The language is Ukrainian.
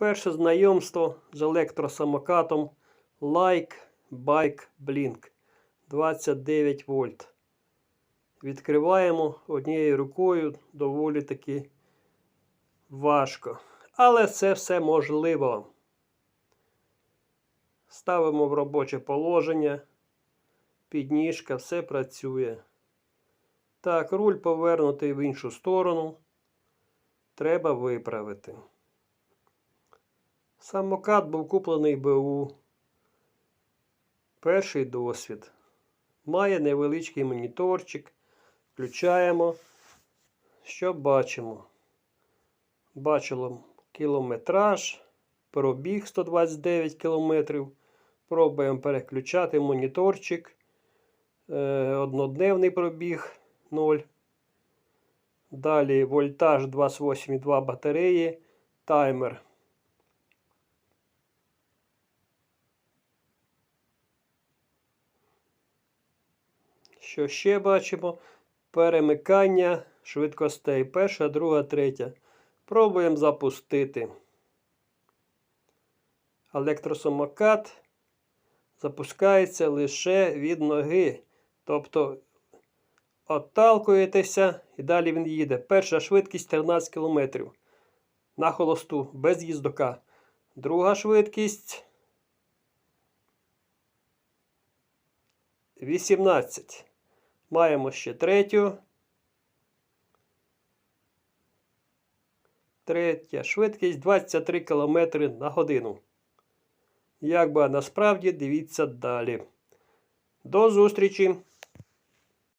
Перше знайомство з електросамокатом Like Bike Blink 29 вольт. Відкриваємо однією рукою доволі таки важко. Але це все можливо. Ставимо в робоче положення. Підніжка, все працює. Так, руль повернутий в іншу сторону. Треба виправити. Самокат був куплений БУ. Перший досвід. Має невеличкий моніторчик. Включаємо. Що бачимо? Бачимо кілометраж, пробіг 129 км. Пробуємо переключати моніторчик. Е, однодневний пробіг 0. Далі вольтаж 28,2 батареї, таймер. Що ще бачимо? Перемикання швидкостей. Перша, друга, третя. Пробуємо запустити. Електросамокат запускається лише від ноги. Тобто отталкуєтеся і далі він їде. Перша швидкість 13 км на холосту, без їздока. Друга швидкість 18. Маємо ще третю. Третя швидкість 23 км на годину. Як би насправді дивіться далі. До зустрічі!